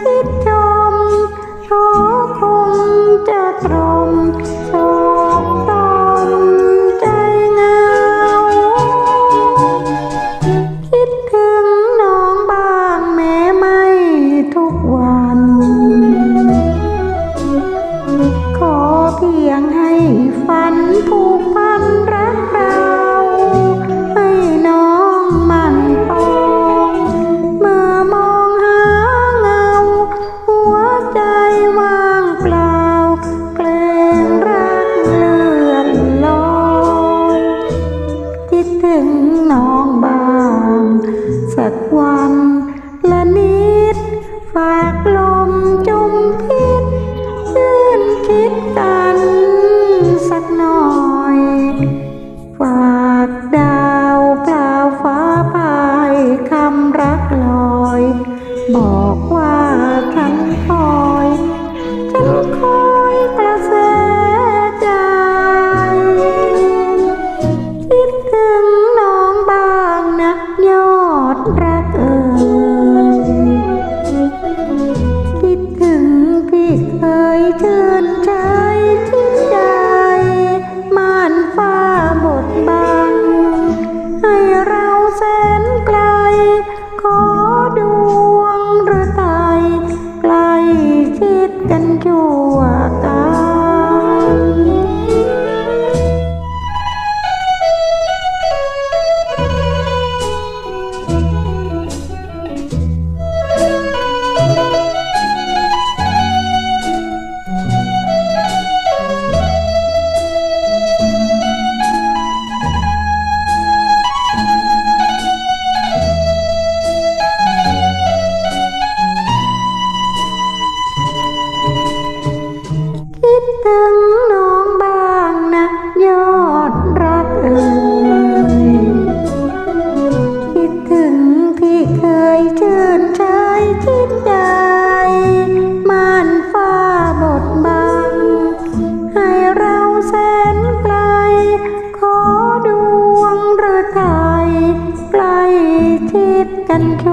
คิดชมเพราคงจะตรงโศกตมใจเงา คิดถึงน้องบางแม้ไม่ทุกวัน ขอเพียงให้ฝันผู แ观。 ถึงน้องบ้างนะยอดรักเอ่ยคิดถึงที่เคยชื่นชัยคิดใจม่านฟ้าบดบัง ให้เราแสนไกล ขอดวงฤทัยใกล้ชิดกันช